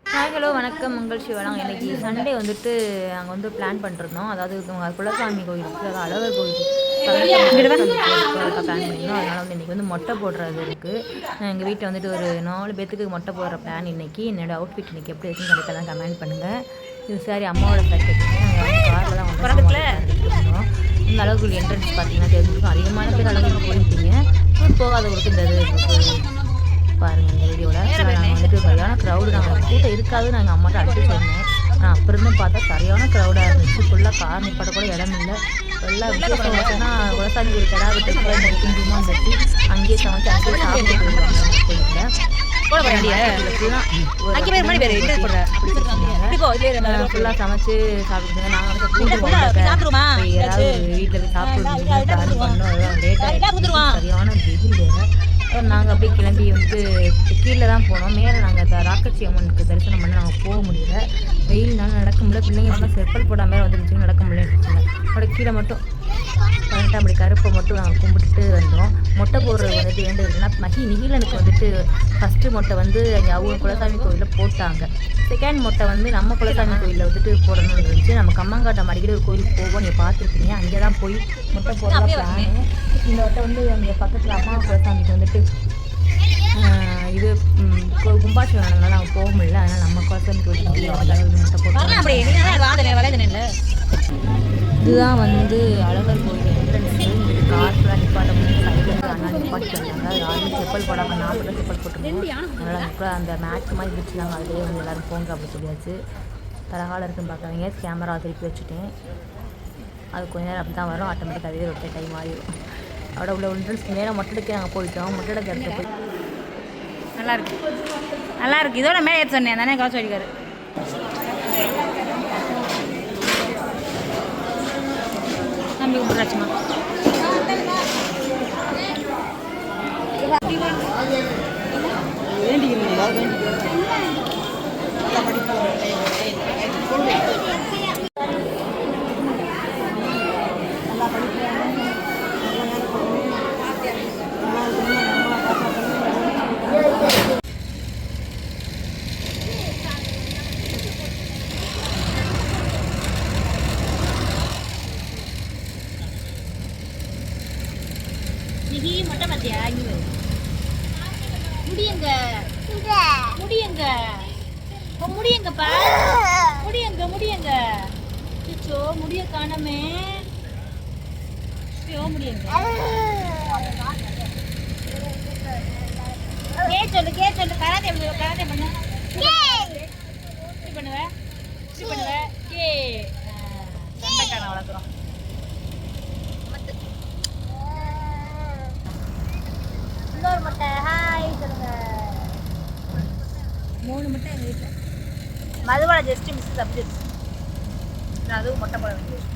Hi hello வணக்கம். உங்கள் சிவனாங்க இன்னைக்கு சண்டே வந்துட்டு நாங்கள் வந்து பிளான் பண்ணிருந்தோம் அதாவது குலசாமி கோயில் இருக்குது அதாவது அழகர் கோயில். பிளான் பண்ணியிருந்தோம் அதனால் வந்து இன்றைக்கி வந்து மொட்டை போடுறது இருக்குது எங்கள் வீட்டில் வந்துட்டு ஒரு நாலு பேத்துக்கு மொட்டை போடுற பிளான் இன்னைக்கு. என்னோட அவுட்ஃபிட் இன்னைக்கு எப்படி இருக்குன்னு கண்டிப்பாக கமெண்ட் பண்ணுங்கள் இது சாரி அம்மாவோட கட்டிட்டு நாங்கள் காரில் தான் வந்து இருந்தோம் இந்த அழகு என்ட்ரன்ஸ் பார்த்தீங்கன்னா தெரிஞ்சிருக்கும். அதிகமான பேர் அழகு போயிருப்பீங்க. போகாதவங்களுக்கு இந்த இது கோயில் பாருங்க இந்த நாங்கள் வந்துட்டு சரியான க்ரௌடு நாங்கள் கூட்டம் இருக்காது நாங்கள் அம்மாட்ட அடிச்சு சொன்னேன். ஆனால் அப்போ இருந்து பார்த்தா சரியான க்ரௌடாக இருந்துச்சு. ஃபுல்லாக கார் நிப்பாட கூட இடம் இல்லை. எல்லாம் விசேஷம் வச்சோன்னா குலசாமி ஒரு கடா விட்டு இந்த குங்குமா தட்டி அங்கேயே சமைச்சு அங்கேயே சாப்பிட்டு ஃபுல்லாக சமைச்சு சாப்பிட்டு நாங்கள் வீட்டில் போய் சாப்பிட்டு பண்ணோம். சரியான வெயில் நாங்கள் அப்படியே கிளம்பி வந்து கீழே தான் போனோம். மேலே நாங்கள் ராக்கட்சி அம்மனுக்கு தரிசனம் பண்ண நாங்கள் போக முடியல. வெயில்னால நடக்க முடியல. பிள்ளைங்க செப்பல் போடாமல் வந்துருந்துச்சு. நடக்க முடியல அப்படி கீழே மட்டும் வந்துட்டு அப்படி கருப்பை மட்டும் நாங்கள் கும்பிட்டுட்டு வந்தோம். மொட்டை போடுறது வந்துட்டு வேண்டு இருக்குன்னா மகி நிகிலனுக்கு வந்துட்டு ஃபஸ்ட்டு மொட்டை வந்து எங்கள் அவங்க குலசாமி கோயிலில் போட்டாங்க. செகண்ட் மொட்டை வந்து நம்ம குலசாமி கோயிலில் வந்துட்டு போடணும்னு இருந்துச்சு. நம்ம கம்மங்காட்டம் அடிக்கடி ஒரு கோயிலுக்கு போவோம். நீங்கள் பார்த்துருக்கீங்க அங்கே தான் போய் மொட்டை போடலாம் இந்த வட்டம் வந்து எங்கள் பக்கத்தில் அம்மா குலசாமிக்கு வந்துட்டு இது கும்பாசிவனால நாங்கள் போக முடியல அதனால் நம்ம குலசாமி கோயிலுக்கு மொட்டை போட்டோம் இதுதான் வந்து அழகர் கோயில் என்ட்ரன்ஸ் கார் ஃபுல்லாக நிப்பாட்ட முடியும் சைடில் அண்ணா நிப்பாட்டி வந்தாங்க. யாரும் செப்பல் போடாமல் நான் கூட செப்பல் போட்டிருந்தோம். அதனால் கூட அந்த மேட்ச் மாதிரி இருந்துச்சு. நாங்கள் அதிலே வந்து எல்லோரும் போங்க அப்படி சொல்லியாச்சு. தலகால இருக்குன்னு பார்க்காதீங்க. கேமரா திருப்பி வச்சுட்டேன். அது கொஞ்ச நேரம் அப்படி தான் வரும் ஆட்டோமேட்டிக் அதுவே ரொட்டேட் டைம் ஆகிடும் அதோட உள்ள என்ட்ரன்ஸ் மேலே மொட்டடைக்கு நாங்கள் போயிட்டோம். மொட்டடைக்கு இடத்துல போய் நல்லா இருக்கு. நல்லா இருக்கு. இதோட மேலே ஏற்ற சொன்னேன். தானே கவச்சு அடிக்காரு. நம்பி கும்பிட்றாச்சுமா நிகி மொட்டை பார்த்தியா இங்க வரு. முடியங்க. முடியங்க. முடியங்கப்பா. முடியங்க முடியங்க. அச்சோ முடிய காணமே. முடியங்க. கே சொல்லு கே சொல்லு. கராத்தே பண்ணு கராத்தே பண்ணு. இப்படி பண்ணுவ? இப்படி பண்ணுவ? கே சண்டைக்கான வளர்க்குறோம். முட்டை. ஹாய் சொல்லுங்க. மூணு முட்டை எங்கள் வீட்டில் மதுவான ஜஸ்ட் மிஸ் சப்ஜெக்ட் நான் அதுவும் முட்டை போட வேண்டியது.